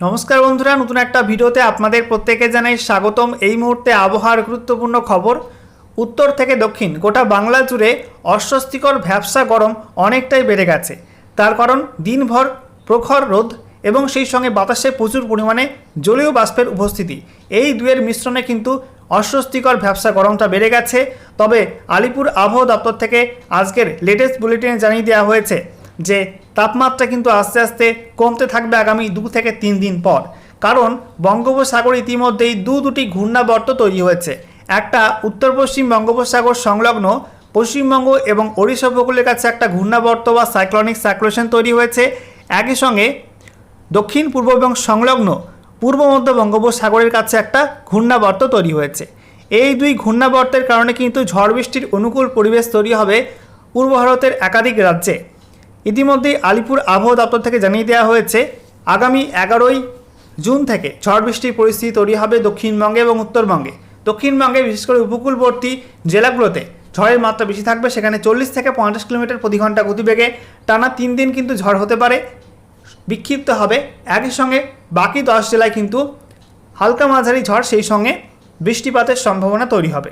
নমস্কার বন্ধুরা, নতুন একটা ভিডিওতে আপনাদের প্রত্যেকে জানাই স্বাগতম। এই মুহূর্তে আবহাওয়ার গুরুত্বপূর্ণ খবর, উত্তর থেকে দক্ষিণ। গোটা বাংলা জুড়ে অস্বস্তিকর ভ্যাবসা গরম অনেকটাই বেড়ে গেছে। তার কারণ, দিনভর প্রখর রোদ এবং সেই সঙ্গে বাতাসে প্রচুর পরিমাণে জলীয় বাষ্পের উপস্থিতি। এই দুয়ের মিশ্রণে কিন্তু অস্বস্তিকর ভ্যাবসা গরমটা বেড়ে গেছে। তবে আলিপুর আবহাওয়া দপ্তর থেকে আজকের লেটেস্ট বুলেটিনে জানিয়ে দেওয়া হয়েছে যে তাপমাত্রা কিন্তু আস্তে আস্তে কমতে থাকবে আগামী দু থেকে তিন দিন পর। কারণ বঙ্গোপসাগর ইতিমধ্যেই দু দুটি ঘূর্ণাবর্ত তৈরি হয়েছে। একটা উত্তর পশ্চিম বঙ্গোপসাগর সংলগ্ন, পশ্চিমবঙ্গ এবং ওড়িশা উপকূলের কাছে একটা ঘূর্ণাবর্ত বা সাইক্লনিক সার্কুলেশন তৈরি হয়েছে। একই সঙ্গে দক্ষিণ পূর্ব এবং সংলগ্ন পূর্ব মধ্য বঙ্গোপসাগরের কাছে একটা ঘূর্ণাবর্ত তৈরি হয়েছে। এই দুই ঘূর্ণাবর্তের কারণে কিন্তু ঝড় বৃষ্টির অনুকূল পরিবেশ তৈরি হবে পূর্ব ভারতের একাধিক রাজ্যে। ইতিমধ্যেই আলিপুর আবহাওয়া দপ্তর থেকে জানিয়ে দেওয়া হয়েছে, আগামী এগারোই জুন থেকে ঝড় বৃষ্টির পরিস্থিতি তৈরি হবে দক্ষিণবঙ্গে এবং উত্তরবঙ্গে। দক্ষিণবঙ্গে বিশেষ করে উপকূলবর্তী জেলাগুলোতে ঝড়ের মাত্রা বেশি থাকবে, সেখানে চল্লিশ থেকে পঞ্চাশ কিলোমিটার প্রতি ঘণ্টা গতিবেগে টানা তিন দিন কিন্তু ঝড় হতে পারে। বিক্ষিপ্ত হবে একই সঙ্গে বাকি দশ জেলায় কিন্তু হালকা মাঝারি ঝড়, সেই সঙ্গে বৃষ্টিপাতের সম্ভাবনা তৈরি হবে।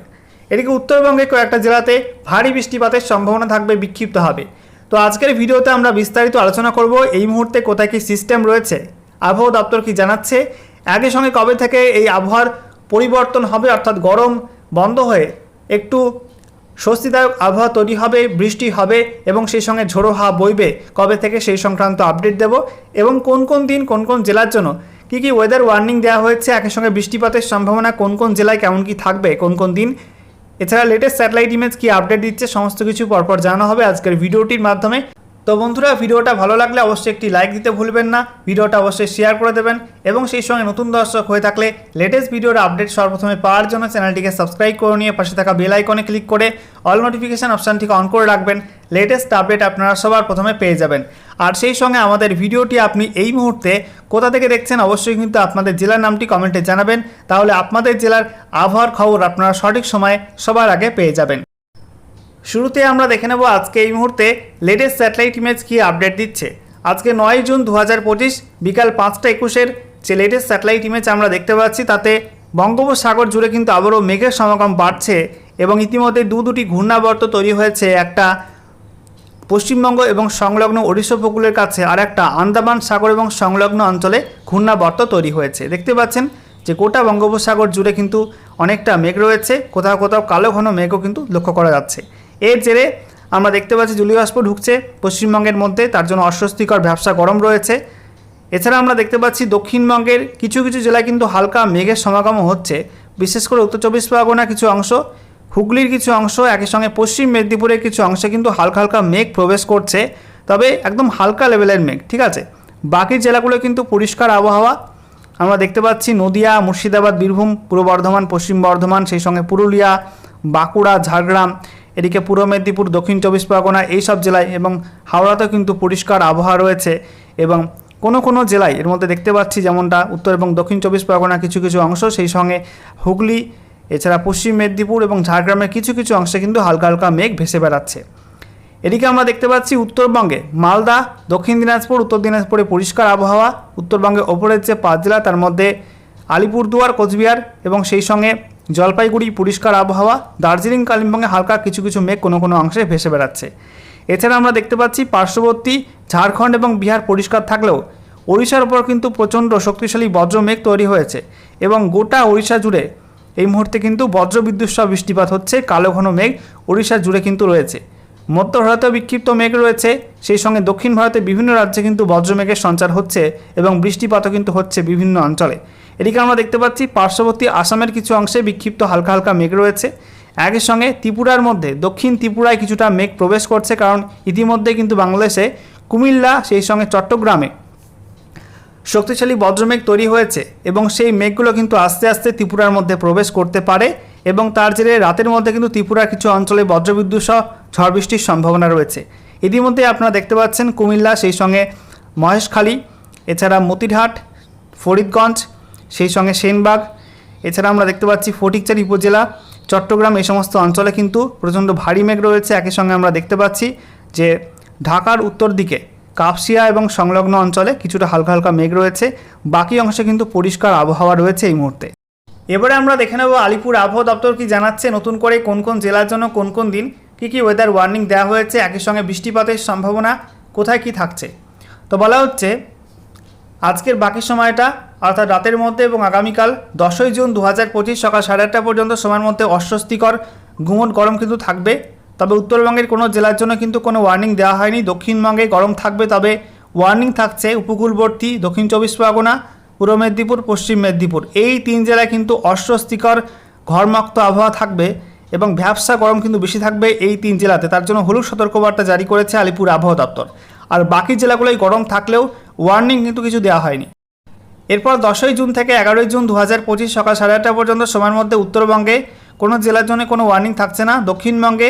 এদিকে উত্তরবঙ্গে কয়েকটা জেলাতে ভারী বৃষ্টিপাতের সম্ভাবনা থাকবে, বিক্ষিপ্ত হবে। তো আজকের ভিডিওতে আমরা বিস্তারিত আলোচনা করব এই মুহূর্তে কোথায় কী সিস্টেম রয়েছে। আবহাওয়া দপ্তর কি জানাচ্ছে? একই সঙ্গে কবে থেকে এই আবহাওয়ার পরিবর্তন হবে, অর্থাৎ গরম বন্ধ হয়ে একটু স্বস্তিদায়ক আবহাওয়া তৈরি হবে, বৃষ্টি হবে এবং সেই সঙ্গে ঝোড়ো হাওয়া বইবে, কবে থেকে সেই সংক্রান্ত আপডেট দেব এবং কোন কোন দিন কোন কোন জেলার জন্য কী কী ওয়েদার ওয়ার্নিং দেওয়া হয়েছে, একই সঙ্গে বৃষ্টিপাতের সম্ভাবনা কোন কোন জেলায় কেমন কি থাকবে, কোন কোন দিন এছাড়া লেটেস্ট স্যাটেলাইট ইমেজ কি আপডেট দিচ্ছে, সমস্ত কিছু পরপর জানানো হবে আজকের ভিডিওটির মাধ্যমে। তো বন্ধুরা, ভিডিওটা ভালো লাগলে অবশ্যই একটি লাইক দিতে ভুলবেন না, ভিডিওটা অবশ্যই শেয়ার করে দেবেন এবং সেই সঙ্গে নতুন দর্শক হয়ে থাকলে লেটেস্ট ভিডিওর আপডেট সর্বপ্রথমে পাওয়ার জন্য চ্যানেলটিকে সাবস্ক্রাইব করে নিয়ে পাশে থাকা বেল আইকনে ক্লিক করে অল নোটিফিকেশান অপশানটিকে অন করে রাখবেন। লেটেস্ট আপডেট আপনারা সবার প্রথমে পেয়ে যাবেন। আর সেই সঙ্গে আমাদের ভিডিওটি আপনি এই মুহূর্তে কোথা থেকে দেখছেন অবশ্যই কিন্তু আপনাদের জেলার নামটি কমেন্টে জানাবেন। তাহলে আপনাদের জেলার আবহাওয়ার খবর আপনারা সঠিক সময়ে সবার আগে পেয়ে যাবেন। শুরুতে আমরা দেখে নেব আজকে এই মুহূর্তে লেটেস্ট স্যাটেলাইট ইমেজ কী আপডেট দিচ্ছে। আজকে নয় জুন দু হাজার পঁচিশ বিকাল পাঁচটা একুশের যে লেটেস্ট স্যাটেলাইট ইমেজ আমরা দেখতে পাচ্ছি, তাতে বঙ্গোপসাগর জুড়ে কিন্তু আবারও মেঘের সমাগম বাড়ছে এবং ইতিমধ্যে দু দুটি ঘূর্ণাবর্ত তৈরি হয়েছে। একটা পশ্চিমবঙ্গ এবং সংলগ্ন ওড়িশা উপকূলের কাছে আর একটা আন্দামান সাগর এবং সংলগ্ন অঞ্চলে ঘূর্ণাবর্ত তৈরি হয়েছে। দেখতে পাচ্ছেন যে গোটা বঙ্গোপসাগর জুড়ে কিন্তু অনেকটা মেঘ রয়েছে, কোথাও কোথাও কালো ঘন মেঘও কিন্তু লক্ষ্য করা যাচ্ছে। এর জেরে আমরা দেখতে পাচ্ছি জলীয় বাষ্প ঢুকছে পশ্চিমবঙ্গের মধ্যে, তার জন্য অস্বস্তিকর ব্যবসা গরম রয়েছে। এছাড়া আমরা দেখতে পাচ্ছি দক্ষিণবঙ্গের কিছু কিছু জেলায় কিন্তু হালকা মেঘের সমাগমও হচ্ছে। বিশেষ করে উত্তর চব্বিশ পরগনা কিছু অংশ হুগলির কিছু অংশ একই সঙ্গে পশ্চিম মেদিনীপুরের কিছু অংশে কিন্তু হালকা হালকা মেঘ প্রবেশ করছে, তবে একদম হালকা লেভেলের মেঘ, ঠিক আছে? বাকি জেলাগুলো কিন্তু পরিষ্কার আবহাওয়া। আমরা দেখতে পাচ্ছি নদিয়া, মুর্শিদাবাদ, বীরভূম, পূর্ব বর্ধমান, পশ্চিম বর্ধমান, সেই সঙ্গে পুরুলিয়া, বাঁকুড়া, ঝাড়গ্রাম, এদিকে পূর্ব মেদিনীপুর, দক্ষিণ চব্বিশ পরগনা এইসব জেলায় এবং হাওড়াতেও কিন্তু পরিষ্কার আবহাওয়া রয়েছে এবং কোনো কোনো জেলায় এর মধ্যে দেখতে পাচ্ছি যেমনটা উত্তর এবং দক্ষিণ চব্বিশ পরগনা কিছু কিছু অংশ, সেই সঙ্গে হুগলি এছাড়া পশ্চিম মেদিনীপুর এবং ঝাড়গ্রামের কিছু কিছু অংশে কিন্তু হালকা হালকা মেঘ ভেসে বেড়াচ্ছে। এদিকে আমরা দেখতে পাচ্ছি উত্তরবঙ্গে মালদা, দক্ষিণ দিনাজপুর, উত্তর দিনাজপুরে পরিষ্কার আবহাওয়া উত্তরবঙ্গে ওপরের যে পাঁচ জেলা তার মধ্যে আলিপুরদুয়ার, কোচবিহার এবং সেই সঙ্গে জলপাইগুড়ি পরিষ্কার আবহাওয়া, দার্জিলিং, কালিম্পংয়ে হালকা কিছু কিছু মেঘ কোনো কোনো অংশে ভেসে বেড়াচ্ছে। এছাড়া আমরা দেখতে পাচ্ছি পার্শ্ববর্তী ঝাড়খণ্ড এবং বিহার পরিষ্কার থাকলেও ওড়িশার উপর কিন্তু প্রচণ্ড শক্তিশালী বজ্রমেঘ তৈরি হয়েছে এবং গোটা ওড়িশা জুড়ে এই মুহূর্তে কিন্তু বজ্রবিদ্যুৎ সহ বৃষ্টিপাত হচ্ছে, কালো ঘন মেঘ ওড়িশা জুড়ে কিন্তু রয়েছে। মধ্য ভারতেও বিক্ষিপ্ত মেঘ রয়েছে, সেই সঙ্গে দক্ষিণ ভারতে বিভিন্ন রাজ্যে কিন্তু বজ্রমেঘের সঞ্চার হচ্ছে এবং বৃষ্টিপাতও কিন্তু হচ্ছে বিভিন্ন অঞ্চলে। এদিকে আমরা দেখতে পাচ্ছি, পার্শ্ববর্তী আসামের কিছু অংশে বিক্ষিপ্ত হালকা হালকা মেঘ রয়েছে। একই সঙ্গে ত্রিপুরার মধ্যে, দক্ষিণ ত্রিপুরায় কিছুটা মেঘ প্রবেশ করছে, কারণ ইতিমধ্যে কিন্তু বাংলাদেশে কুমিল্লা, সেই সঙ্গে চট্টগ্রামে শক্তিশালী বজ্রমেঘ তৈরি হয়েছে এবং সেই মেঘগুলো কিন্তু আস্তে আস্তে ত্রিপুরার মধ্যে প্রবেশ করতে পারে এবং তার জেরে রাতের মধ্যে কিন্তু ত্রিপুরার কিছু অঞ্চলে বজ্রবিদ্যুৎ সহ ঝড় বৃষ্টির সম্ভাবনা রয়েছে। ইতিমধ্যে আপনারা দেখতে পাচ্ছেন কুমিল্লা, সেই সঙ্গে মহেশখালী, এছাড়া মতিরহাট, ফরিদগঞ্জ, সেই সঙ্গে সেনবাগ, এছাড়া আমরা দেখতে পাচ্ছি ফটিকচারি উপজেলা, চট্টগ্রাম এই সমস্ত অঞ্চলে কিন্তু প্রচণ্ড ভারী মেঘ রয়েছে। একই সঙ্গে আমরা দেখতে পাচ্ছি যে ঢাকার উত্তর দিকে কাপসিয়া এবং সংলগ্ন অঞ্চলে কিছুটা হালকা হালকা মেঘ রয়েছে। বাকি অংশে কিন্তু পরিষ্কার আবহাওয়া রয়েছে এই মুহূর্তে। এবারে আমরা দেখে নেব আলিপুর আবহাওয়া দপ্তর কি জানাচ্ছে, নতুন করে কোন কোন জেলার জন্য কোন কোন দিন কী কী ওয়েদার ওয়ার্নিং দেওয়া হয়েছে, একই সঙ্গে বৃষ্টিপাতের সম্ভাবনা কোথায় কি থাকছে। তো বলা হচ্ছে, আজকের বাকি সময়টা অর্থাৎ রাতের মধ্যে এবং আগামীকাল দশই জুন দু হাজার পঁচিশ সকাল সাড়ে আটটা পর্যন্ত সময়ের মধ্যে অস্বস্তিকর গুমট গরম কিন্তু থাকবে। তবে উত্তরবঙ্গের কোনো জেলার জন্য কিন্তু কোনো ওয়ার্নিং দেওয়া হয়নি। দক্ষিণবঙ্গে গরম থাকবে, তবে ওয়ার্নিং থাকছে উপকূলবর্তী দক্ষিণ চব্বিশ পরগনা, পূর্ব মেদিনীপুর, পশ্চিম মেদিনীপুর। এই তিন জেলায় কিন্তু অস্বস্তিকর ঘরমুক্ত আবহাওয়া থাকবে এবং ভ্যাবসা গরম কিন্তু বেশি থাকবে এই তিন জেলাতে। তার জন্য হলুদ সতর্কবার্তা জারি করেছে আলিপুর আবহাওয়া দপ্তর। আর বাকি জেলাগুলোয় গরম থাকলেও ওয়ার্নিং কিন্তু কিছু দেওয়া হয়নি। এরপর দশই জুন থেকে এগারোই জুন দু হাজার পঁচিশ সকাল সাড়ে আটটা পর্যন্ত সময়ের মধ্যে উত্তরবঙ্গে কোনো জেলার জন্য কোনো ওয়ার্নিং থাকছে না। দক্ষিণবঙ্গে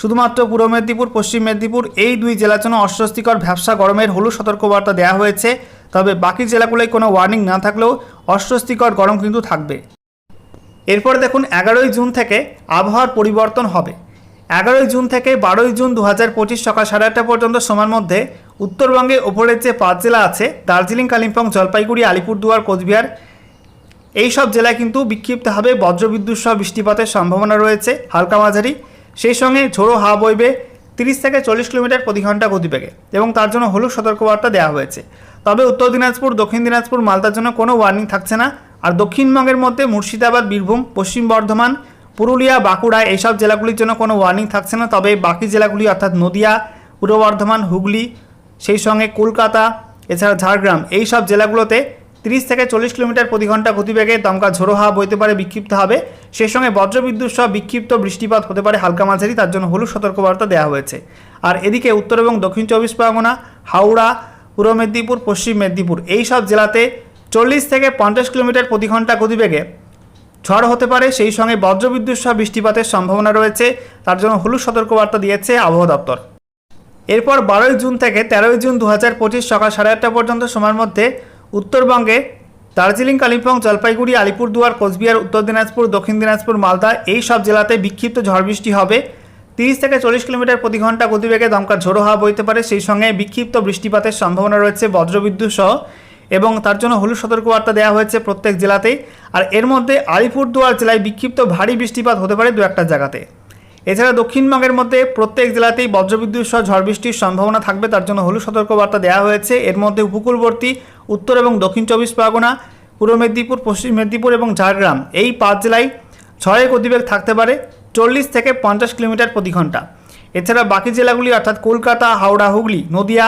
শুধুমাত্র পূর্ব মেদিনীপুর, পশ্চিম মেদিনীপুর, এই দুই জেলার জন্য অস্বস্তিকর ভ্যাবসা গরমের হলুদ সতর্কবার্তা দেওয়া হয়েছে। তবে বাকি জেলাগুলোয় কোনো ওয়ার্নিং না থাকলেও অস্বস্তিকর গরম কিন্তু থাকবে। এরপর দেখুন, এগারোই জুন থেকে আবহাওয়ার পরিবর্তন হবে। এগারোই জুন থেকে বারোই জুন দু হাজার পঁচিশ সকাল সাড়ে আটটা পর্যন্ত সময়ের মধ্যে উত্তরবঙ্গে ওপরের যে পাঁচ জেলা আছে, দার্জিলিং, কালিম্পং, জলপাইগুড়ি, আলিপুরদুয়ার, কোচবিহার এই সব জেলায় কিন্তু বিক্ষিপ্তভাবে বজ্রবিদ্যুৎ সহ বৃষ্টিপাতের সম্ভাবনা রয়েছে। হালকা মাঝারি সেই সঙ্গে ঝোড়ো হাওয়া বইবে তিরিশ থেকে চল্লিশ কিলোমিটার প্রতি ঘণ্টা গতিবেগে এবং তার জন্য হলুদ সতর্কবার্তা দেওয়া হয়েছে। তবে উত্তর দিনাজপুর, দক্ষিণ দিনাজপুর, মালদার জন্য কোনো ওয়ার্নিং থাকছে না। আর দক্ষিণবঙ্গের মধ্যে মুর্শিদাবাদ, বীরভূম, পশ্চিম বর্ধমান, পুরুলিয়া, বাঁকুড়া এইসব জেলাগুলির জন্য কোনো ওয়ার্নিং থাকছে না। তবে বাকি জেলাগুলি অর্থাৎ নদিয়া, পূর্ব বর্ধমান, হুগলি, সেই সঙ্গে কলকাতা, এছাড়া ঝাড়গ্রাম এই সব জেলাগুলোতে তিরিশ থেকে চল্লিশ কিলোমিটার প্রতি ঘণ্টা গতিবেগে দমকা ঝোড়ো হাওয়া বইতে পারে, বিক্ষিপ্ত হবে। সেই সঙ্গে বজ্রবিদ্যুৎ সহ বিক্ষিপ্ত বৃষ্টিপাত হতে পারে হালকা মাঝারি, তার জন্য হলুদ সতর্কবার্তা দেওয়া হয়েছে। আর এদিকে উত্তর এবং দক্ষিণ চব্বিশ পরগনা, হাওড়া, পূর্ব মেদিনীপুর, পশ্চিম মেদিনীপুর এই সব জেলাতে চল্লিশ থেকে পঞ্চাশ কিলোমিটার প্রতি ঘণ্টা গতিবেগে ঝড় হতে পারে। সেই সঙ্গে বজ্রবিদ্যুৎ সহ বৃষ্টিপাতের সম্ভাবনা রয়েছে, তার জন্য হলুদ সতর্কবার্তা দিয়েছে আবহাওয়া দপ্তর। এরপর বারোই জুন থেকে তেরোই জুন দু হাজার পঁচিশ সকাল সাড়ে আটটা পর্যন্ত সময়ের মধ্যে উত্তরবঙ্গে দার্জিলিং, কালিম্পং, জলপাইগুড়ি, আলিপুরদুয়ার, কোচবিহার, উত্তর দিনাজপুর, দক্ষিণ দিনাজপুর, মালদা এই সব জেলাতে বিক্ষিপ্ত ঝড় বৃষ্টি হবে। তিরিশ থেকে চল্লিশ কিলোমিটার প্রতি ঘণ্টা গতিবেগে দমকা ঝোড়ো হাওয়া বইতে পারে। সেই সঙ্গে বিক্ষিপ্ত বৃষ্টিপাতের সম্ভাবনা রয়েছে বজ্রবিদ্যুৎ সহ এবং তার জন্য হলুদ সতর্কবার্তা দেওয়া হয়েছে প্রত্যেক জেলাতেই। আর এর মধ্যে আলিপুরদুয়ার জেলায় বিক্ষিপ্ত ভারী বৃষ্টিপাত হতে পারে দু একটা জায়গাতে। এছাড়া দক্ষিণবঙ্গের মধ্যে প্রত্যেক জেলাতেই বজ্রবিদ্যুৎ সহ ঝড় বৃষ্টির সম্ভাবনা থাকবে, তার জন্য হলুদ সতর্কবার্তা দেওয়া হয়েছে। এর মধ্যে উপকূলবর্তী, উত্তর এবং দক্ষিণ চব্বিশ পরগনা, পূর্ব মেদিনীপুর, পশ্চিম মেদিনীপুর এবং ঝাড়গ্রাম এই পাঁচ জেলায় ঝড়ের গতিবেগ থাকতে পারে চল্লিশ থেকে পঞ্চাশ কিলোমিটার প্রতি ঘণ্টা। এছাড়া বাকি জেলাগুলি অর্থাৎ কলকাতা, হাওড়া, হুগলি, নদিয়া,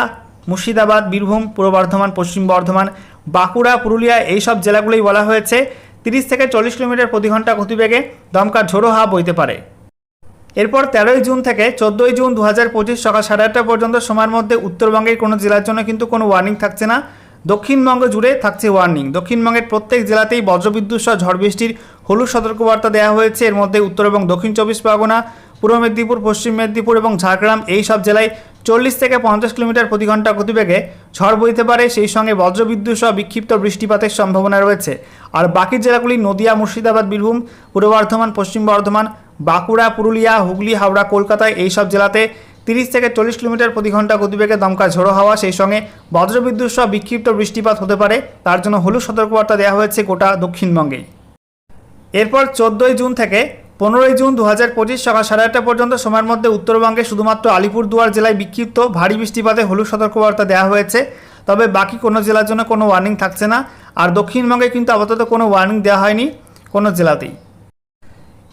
মুর্শিদাবাদ, বীরভূম, পূর্ব বর্ধমান, পশ্চিম বর্ধমান, বাঁকুড়া, পুরুলিয়া এই সব জেলাগুলোই বলা হয়েছে, তিরিশ থেকে চল্লিশ কিলোমিটার প্রতি ঘণ্টা গতিবেগে দমকা ঝোড়ো হাওয়া বইতে পারে। এরপর তেরোই জুন থেকে চোদ্দোই জুন দু হাজার পঁচিশ সকাল সাড়ে আটটা পর্যন্ত সময়ের মধ্যে উত্তরবঙ্গের কোনো জেলার জন্য কিন্তু কোনো ওয়ার্নিং থাকছে না। দক্ষিণবঙ্গ জুড়ে থাকছে ওয়ার্নিং দক্ষিণবঙ্গের প্রত্যেক জেলাতেই বজ্রবিদ্যুৎ সহ ঝড় বৃষ্টির হলুদ সতর্কবার্তা দেওয়া হয়েছে। এর মধ্যে উত্তর এবং দক্ষিণ চব্বিশ পরগনা, পূর্ব মেদিনীপুর, পশ্চিম মেদিনীপুর এবং ঝাড়গ্রাম এই সব জেলায় চল্লিশ থেকে পঞ্চাশ কিলোমিটার প্রতি ঘণ্টা গতিবেগে ঝড় বইতে পারে। সেই সঙ্গে বজ্রবিদ্যুৎ সহ বিক্ষিপ্ত বৃষ্টিপাতের সম্ভাবনা রয়েছে। আর বাকি জেলাগুলি নদিয়া, মুর্শিদাবাদ, বীরভূম, পূর্ব বর্ধমান, পশ্চিম বর্ধমান বাঁকুড়া, পুরুলিয়া, হুগলি, হাওড়া, কলকাতায় এই সব জেলাতে তিরিশ থেকে চল্লিশ কিলোমিটার প্রতি ঘণ্টা গতিবেগে দমকা ঝোড়ো হাওয়া, সেই সঙ্গে বজ্রবিদ্যুৎ সহ বিক্ষিপ্ত বৃষ্টিপাত হতে পারে। তার জন্য হলুদ সতর্কবার্তা দেওয়া হয়েছে গোটা দক্ষিণবঙ্গেই এরপর চোদ্দোই জুন থেকে পনেরোই জুন দু হাজার পঁচিশ সকাল সাড়ে আটটা পর্যন্ত সময়ের মধ্যে উত্তরবঙ্গে শুধুমাত্র আলিপুরদুয়ার জেলায় বিক্ষিপ্ত ভারী বৃষ্টিপাতে হলুদ সতর্কবার্তা দেওয়া হয়েছে। তবে বাকি কোনো জেলার জন্য কোনো ওয়ার্নিং থাকছে না। আর দক্ষিণবঙ্গে কিন্তু আপাতত কোনো ওয়ার্নিং দেওয়া হয়নি কোনো জেলাতেই।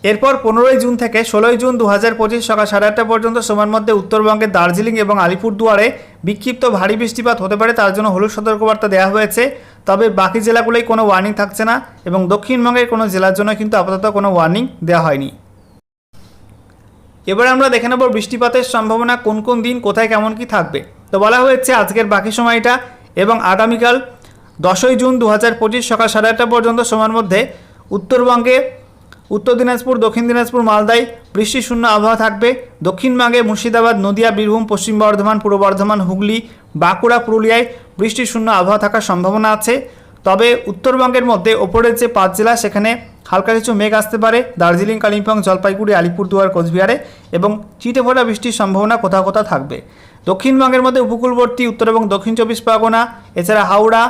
এরপর পনেরোই জুন থেকে ষোলোই জুন দু হাজার পঁচিশ সকাল সাড়ে আটটা পর্যন্ত সময়ের মধ্যে উত্তরবঙ্গের দার্জিলিং এবং আলিপুরদুয়ারে বিক্ষিপ্ত ভারী বৃষ্টিপাত হতে পারে, তার জন্য হলুদ সতর্কবার্তা দেওয়া হয়েছে। তবে বাকি জেলাগুলোয় কোনো ওয়ার্নিং থাকছে না এবং দক্ষিণবঙ্গের কোনো জেলার জন্য কিন্তু আপাতত কোনো ওয়ার্নিং দেওয়া হয়নি। এবার আমরা দেখে নেব বৃষ্টিপাতের সম্ভাবনা কোন কোন দিন, কোথায় কেমন কি থাকবে। তো বলা হয়েছে আজকের বাকি সময়টা এবং আগামীকাল দশই জুন দু হাজার পঁচিশ সকাল সাড়ে আটটা পর্যন্ত সময়ের মধ্যে উত্তরবঙ্গে উত্তর দিনাজপুর, দক্ষিণ দিনাজপুর, মালদায় বৃষ্টি শূন্য আবহাওয়া থাকবে। দক্ষিণবঙ্গে মুর্শিদাবাদ, নদিয়া, বীরভূম, পশ্চিম বর্ধমান, পূর্ব বর্ধমান, হুগলি, বাঁকুড়া, পুরুলিয়ায় বৃষ্টি শূন্য আবহাওয়া থাকার সম্ভাবনা আছে। তবে উত্তরবঙ্গের মধ্যে ওপরের যে পাঁচ জেলা, সেখানে হালকা কিছু মেঘ আসতে পারে। দার্জিলিং, কালিম্পং, জলপাইগুড়ি, আলিপুরদুয়ার, কোচবিহারে এবং চিটে ফোটা বৃষ্টির সম্ভাবনা কোথাও কোথাও থাকবে। দক্ষিণবঙ্গের মধ্যে উপকূলবর্তী উত্তর এবং দক্ষিণ চব্বিশ পরগনা, এছাড়া হাওড়া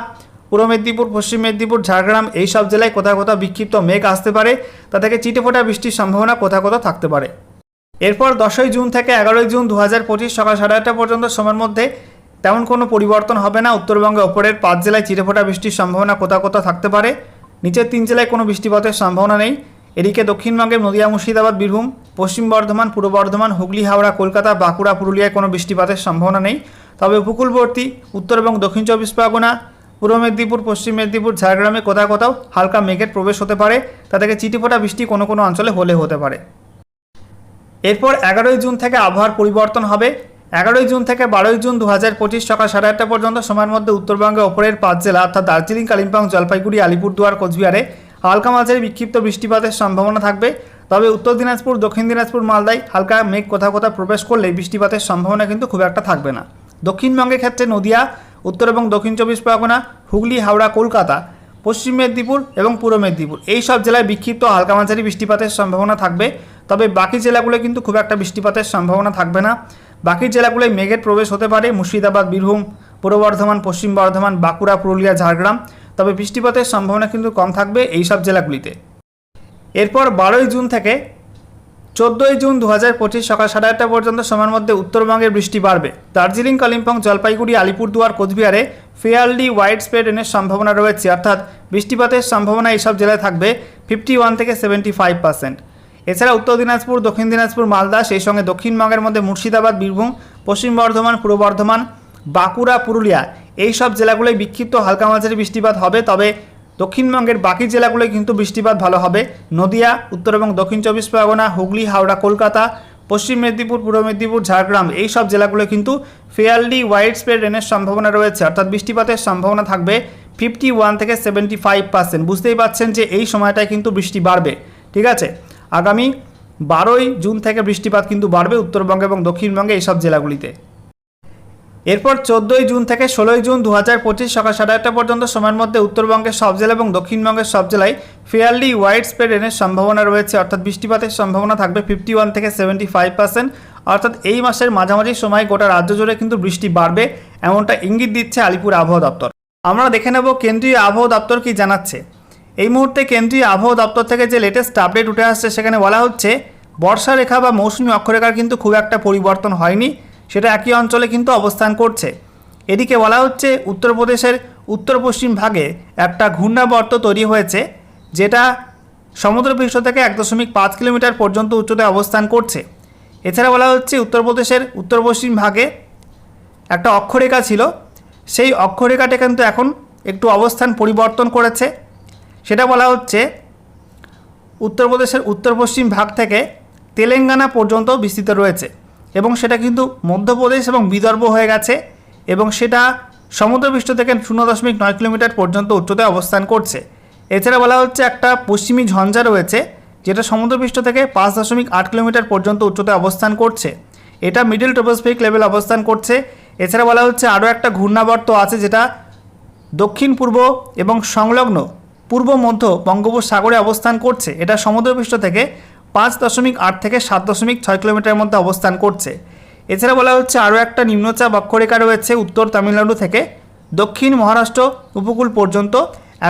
পূর্ব মেদিনীপুর, পশ্চিম মেদিনীপুর, ঝাড়গ্রাম এই সব জেলায় কোথাও কোথাও বিক্ষিপ্ত মেঘ আসতে পারে। তা থেকে চিটে ফোটা বৃষ্টির সম্ভাবনা কোথাও কোথাও থাকতে পারে। এরপর দশই জুন থেকে এগারোই জুন দু হাজার পঁচিশ সকাল সাড়ে আটটা পর্যন্ত সময়ের মধ্যে তেমন কোনো পরিবর্তন হবে না। উত্তরবঙ্গে ওপরের পাঁচ জেলায় চিটেফোঁটা বৃষ্টির সম্ভাবনা কোথাও কোথাও থাকতে পারে। নিচের তিন জেলায় কোনো বৃষ্টিপাতের সম্ভাবনা নেই। এদিকে দক্ষিণবঙ্গের নদিয়া, মুর্শিদাবাদ, বীরভূম, পশ্চিম বর্ধমান, পূর্ব বর্ধমান, হুগলি, হাওড়া, কলকাতা, বাঁকুড়া, পুরুলিয়ায় কোনো বৃষ্টিপাতের সম্ভাবনা নেই। তবে উপকূলবর্তী উত্তর এবং দক্ষিণ চব্বিশ পরগনা পূর্ব মেদিনীপুর, পশ্চিম মেদিনীপুর, ঝাড়গ্রামে কোথাও কোথাও হালকা মেঘের প্রবেশ হতে পারে। তা থেকে চিটিফোঁটা বৃষ্টি কোনো কোনো অঞ্চলে হলে হতে পারে। এরপর এগারোই জুন থেকে আবহাওয়ার পরিবর্তন হবে। এগারোই জুন থেকে বারোই জুন দু হাজার পঁচিশ সকাল সাড়ে আটটা পর্যন্ত সময়ের মধ্যে উত্তরবঙ্গে ওপরের পাঁচ জেলা অর্থাৎ দার্জিলিং, কালিম্পং, জলপাইগুড়ি, আলিপুরদুয়ার, কোচবিহারে হালকা মাঝারি বিক্ষিপ্ত বৃষ্টিপাতের সম্ভাবনা থাকবে। তবে উত্তর দিনাজপুর, দক্ষিণ দিনাজপুর, মালদায় হালকা মেঘ কোথাও কোথাও প্রবেশ করলে বৃষ্টিপাতের সম্ভাবনা কিন্তু খুব একটা থাকবে না। দক্ষিণবঙ্গের ক্ষেত্রে নদিয়া উত্তর এবং দক্ষিণ চব্বিশ পরগনা, হুগলি, হাওড়া, কলকাতা, পশ্চিম মেদিনীপুর এবং পূর্ব মেদিনীপুর। এই সব জেলায় বিক্ষিপ্ত হালকা মাঝারি বৃষ্টিপাতের সম্ভাবনা থাকবে, তবে বাকি জেলাগুলো কিন্তু খুব একটা বৃষ্টিপাতের সম্ভাবনা থাকবে না। বাকি জেলাগুলোয় মেঘের প্রবেশ হতে পারে, মুর্শিদাবাদ, বীরভূম, পূর্ব বর্ধমান, পশ্চিম বর্ধমান, বাঁকুড়া, পুরুলিয়া, ঝাড়গ্রাম, তবে বৃষ্টিপাতের সম্ভাবনা কিন্তু কম থাকবে এই সব জেলাগুলিতে। এরপর বারোই জুন থেকে চোদ্দোই জুন দু হাজার পঁচিশ সকাল সাড়ে আটটা পর্যন্ত সময়ের মধ্যে উত্তরবঙ্গের বৃষ্টি বাড়বে। দার্জিলিং, কালিম্পং, জলপাইগুড়ি, আলিপুরদুয়ার, কোচবিহারে ফেয়ারলি ওয়াইড স্প্রেড রেনের সম্ভাবনা রয়েছে। অর্থাৎ বৃষ্টিপাতের সম্ভাবনা এইসব জেলায় থাকবে ফিফটি ওয়ান থেকে সেভেন্টি ফাইভ পার্সেন্ট এছাড়া উত্তর দিনাজপুর, দক্ষিণ দিনাজপুর, মালদা, সেই সঙ্গে দক্ষিণবঙ্গের মধ্যে মুর্শিদাবাদ, বীরভূম, পশ্চিম বর্ধমান, পূর্ব বর্ধমান, বাঁকুড়া, পুরুলিয়া এই সব জেলাগুলোয় বিক্ষিপ্ত হালকা মাঝারি বৃষ্টিপাত হবে। তবে দক্ষিণবঙ্গের বাকি জেলাগুলোয় কিন্তু বৃষ্টিপাত ভালো হবে। নদিয়া, উত্তর এবং দক্ষিণ চব্বিশ পরগনা, হুগলি, হাওড়া, কলকাতা, পশ্চিম মেদিনীপুর, পূর্ব মেদিনীপুর, ঝাড়গ্রাম এই সব জেলাগুলো কিন্তু ফেয়ারলি ওয়াইড স্প্রেড রেনের সম্ভাবনা রয়েছে। অর্থাৎ বৃষ্টিপাতের সম্ভাবনা থাকবে ফিফটি ওয়ান থেকে সেভেন্টি ফাইভ পার্সেন্ট বুঝতেই পারছেন যে এই সময়টায় কিন্তু বৃষ্টি বাড়বে। ঠিক আছে? আগামী বারোই জুন থেকে বৃষ্টিপাত কিন্তু বাড়বে উত্তরবঙ্গে এবং দক্ষিণবঙ্গে এইসব জেলাগুলিতে। এরপর চোদ্দই জুন থেকে ষোলোই জুন দু হাজার পঁচিশ সকাল সাড়ে আটটা পর্যন্ত সময়ের মধ্যে উত্তরবঙ্গের সব জেলা এবং দক্ষিণবঙ্গের সব জেলায় ফেয়ারলি ওয়াইড স্প্রেড রেনের সম্ভাবনা রয়েছে। অর্থাৎ বৃষ্টিপাতের সম্ভাবনা থাকবে ফিফটি ওয়ান থেকে সেভেন্টি ফাইভ পার্সেন্ট অর্থাৎ এই মাসের মাঝামাঝি সময় গোটা রাজ্য জুড়ে কিন্তু বৃষ্টি বাড়বে, এমনটা ইঙ্গিত দিচ্ছে আলিপুর আবহাওয়া দপ্তর। আমরা দেখে নেব কেন্দ্রীয় আবহাওয়া দপ্তর কি জানাচ্ছে। এই মুহূর্তে কেন্দ্রীয় আবহাওয়া দপ্তর থেকে যে লেটেস্ট আপডেট উঠে আসছে, সেখানে বলা হচ্ছে বর্ষা রেখা বা মৌসুমী অক্ষরেখার কিন্তু খুব একটা পরিবর্তন হয়নি। সেটা একই অঞ্চলে কিন্তু অবস্থান করছে। এদিকে বলা হচ্ছে, উত্তরপ্রদেশের উত্তর পশ্চিম ভাগে একটা ঘূর্ণাবর্ত তৈরি হয়েছে, যেটা সমুদ্রপৃষ্ঠ থেকে এক দশমিক পাঁচ কিলোমিটার পর্যন্ত উচ্চতায় অবস্থান করছে। এছাড়া বলা হচ্ছে, উত্তরপ্রদেশের উত্তর পশ্চিম ভাগে একটা অক্ষরেখা ছিল। সেই অক্ষরেখাটা কিন্তু এখন একটু অবস্থান পরিবর্তন করেছে। সেটা বলা হচ্ছে, উত্তরপ্রদেশের উত্তর পশ্চিম ভাগ থেকে তেলেঙ্গানা পর্যন্ত বিস্তৃত রয়েছে। এবং সেটা কিন্তু মধ্যপ্রদেশ এবং বিদর্ভ হয়ে গেছে এবং সেটা সমুদ্রপৃষ্ঠ থেকে শূন্য দশমিক নয় কিলোমিটার পর্যন্ত উচ্চতায় অবস্থান করছে। এছাড়া বলা হচ্ছে একটা পশ্চিমী ঝঞ্ঝা রয়েছে, যেটা সমুদ্রপৃষ্ঠ থেকে পাঁচ দশমিক আট কিলোমিটার পর্যন্ত উচ্চতায় অবস্থান করছে। এটা মিডল ট্রোপোস্ফিক লেভেল অবস্থান করছে। এছাড়া বলা হচ্ছে আরও একটা ঘূর্ণাবর্ত আছে, যেটা দক্ষিণ, পূর্ব এবং সংলগ্ন পূর্ব, মধ্য বঙ্গোপসাগরে অবস্থান করছে। এটা সমুদ্রপৃষ্ঠ থেকে পাঁচ দশমিক আট থেকে সাত দশমিক ছয় কিলোমিটারের মধ্যে অবস্থান করছে। এছাড়া বলা হচ্ছে আরও একটা নিম্নচাপ অক্ষরেখা রয়েছে উত্তর তামিলনাড়ু থেকে। দক্ষিণ মহারাষ্ট্র উপকূল পর্যন্ত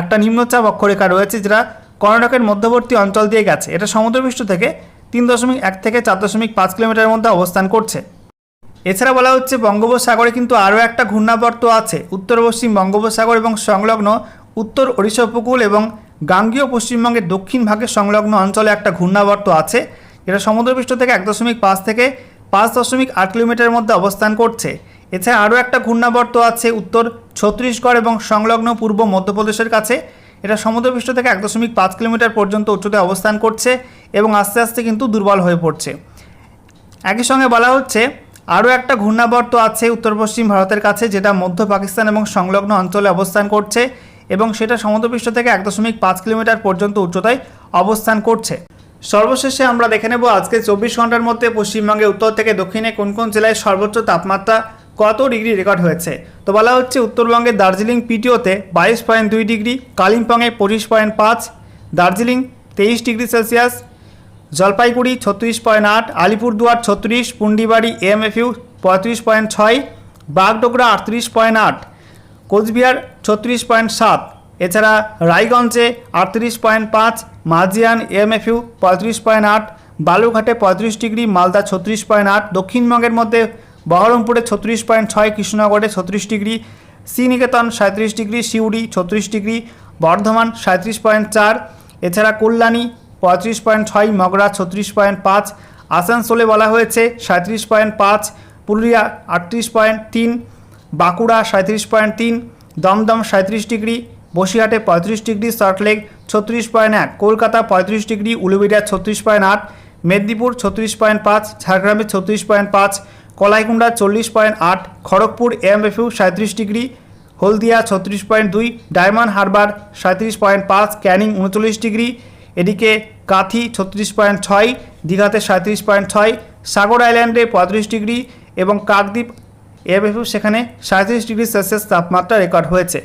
একটা নিম্নচাপ অক্ষরেখা রয়েছে যেটা কর্ণাটকের মধ্যবর্তী অঞ্চল দিয়ে গেছে। এটা সমুদ্রপৃষ্ঠ থেকে তিন দশমিক এক থেকে চার দশমিক পাঁচ কিলোমিটারের মধ্যে অবস্থান করছে। এছাড়া বলা হচ্ছে বঙ্গোপসাগরে কিন্তু আরও একটা ঘূর্ণাবর্ত আছে। উত্তর পশ্চিম বঙ্গোপসাগর এবং সংলগ্ন উত্তর ওড়িশা উপকূল এবং গাঙ্গীয় পশ্চিমবঙ্গের দক্ষিণ ভাগের সংলগ্ন অঞ্চলে একটা ঘূর্ণাবর্ত আছে, যেটা সমুদ্রপৃষ্ঠ থেকে এক দশমিক পাঁচ থেকে পাঁচ দশমিক আট কিলোমিটারের মধ্যে অবস্থান করছে। এছাড়া আরও একটা ঘূর্ণাবর্ত আছে উত্তর ছত্তিশগড় এবং সংলগ্ন পূর্ব মধ্যপ্রদেশের কাছে। এটা সমুদ্রপৃষ্ঠ থেকে এক দশমিক পাঁচ কিলোমিটার পর্যন্ত উচ্চতায় অবস্থান করছে এবং আস্তে আস্তে কিন্তু দুর্বল হয়ে পড়ছে। একই সঙ্গে বলা হচ্ছে, আরও একটা ঘূর্ণাবর্ত আছে উত্তর পশ্চিম ভারতের কাছে, যেটা মধ্য পাকিস্তান এবং সংলগ্ন অঞ্চলে অবস্থান করছে। এবং সেটা সমুদ্রপৃষ্ঠ থেকে এক দশমিক পাঁচ কিলোমিটার পর্যন্ত উচ্চতায় অবস্থান করছে। সর্বশেষে আমরা দেখে নেব আজকে চব্বিশ ঘণ্টার মধ্যে পশ্চিমবঙ্গে উত্তর থেকে দক্ষিণে কোন কোন জেলায় সর্বোচ্চ তাপমাত্রা কত ডিগ্রি রেকর্ড হয়েছে? তো বলা হচ্ছে উত্তরবঙ্গের দার্জিলিং পিটিওতে বাইশ পয়েন্ট দুই ডিগ্রি, কালিম্পংয়ে পঁচিশ পয়েন্ট পাঁচ, দার্জিলিং তেইশ ডিগ্রি সেলসিয়াস, জলপাইগুড়ি ছত্রিশ পয়েন্ট আট, আলিপুরদুয়ার ছত্রিশ, পুন্ডিবাড়ি এমএফইউ পঁয়ত্রিশ পয়েন্ট ছয়, বাগডোগরা আটত্রিশ পয়েন্ট আট কোচবিহার ছত্রিশ পয়েন্ট সাত, এছাড়া রায়গঞ্জে আটত্রিশ পয়েন্ট পাঁচ, মাঝিয়ান এমএফইউ পঁয়ত্রিশ পয়েন্ট আট, বালুরঘাটে পঁয়ত্রিশ ডিগ্রি, মালদা ছত্রিশ পয়েন্ট আট, দক্ষিণবঙ্গের মধ্যে বহরমপুরে ছত্রিশ পয়েন্ট ছয়, কৃষ্ণনগরে ছত্রিশ ডিগ্রি, শ্রীনিকেতন সাঁত্রিশ ডিগ্রি, সিউড়ি ছত্রিশ ডিগ্রি, বর্ধমান সাঁত্রিশ পয়েন্ট চার, এছাড়া কল্যাণী পঁয়ত্রিশ পয়েন্ট ছয়, মগরা ছত্রিশ পয়েন্ট পাঁচ, আসানসোলে বলা হয়েছে সাঁত্রিশ পয়েন্ট পাঁচ, পুরুলিয়া আটত্রিশ পয়েন্ট তিন বাঁকুড়া সাঁত্রিশ পয়েন্ট তিন, দমদম সাঁত্রিশ ডিগ্রি, বসিরহাটে পঁয়ত্রিশ ডিগ্রি সল্টলেক ছত্রিশ পয়েন্ট এক, কলকাতা পঁয়ত্রিশ ডিগ্রি, উলুবেড়িয়া ছত্রিশ পয়েন্ট আট, মেদিনীপুর ছত্রিশ পয়েন্ট পাঁচ, ঝাড়গ্রামে ছত্রিশ পয়েন্ট পাঁচ, কলাইকুণ্ডা চল্লিশ পয়েন্ট আট, খড়গপুর এমএফইউ সাঁত্রিশ ডিগ্রি, হলদিয়া ছত্রিশ পয়েন্ট দুই, ডায়মন্ড হারবার সাঁত্রিশ পয়েন্ট পাঁচ, ক্যানিং উনচল্লিশ ডিগ্রি, এদিকে কাথি ছত্রিশ পয়েন্ট ছয়, দীঘাতে সাঁত্রিশ পয়েন্ট ছয়, সাগর আইল্যান্ডে পঁয়ত্রিশ ডিগ্রি এবং কাকদ্বীপ এমএফইউ সেখানে সাঁত্রিশ ডিগ্রি সেলসিয়াস তাপমাত্রা রেকর্ড হয়েছে।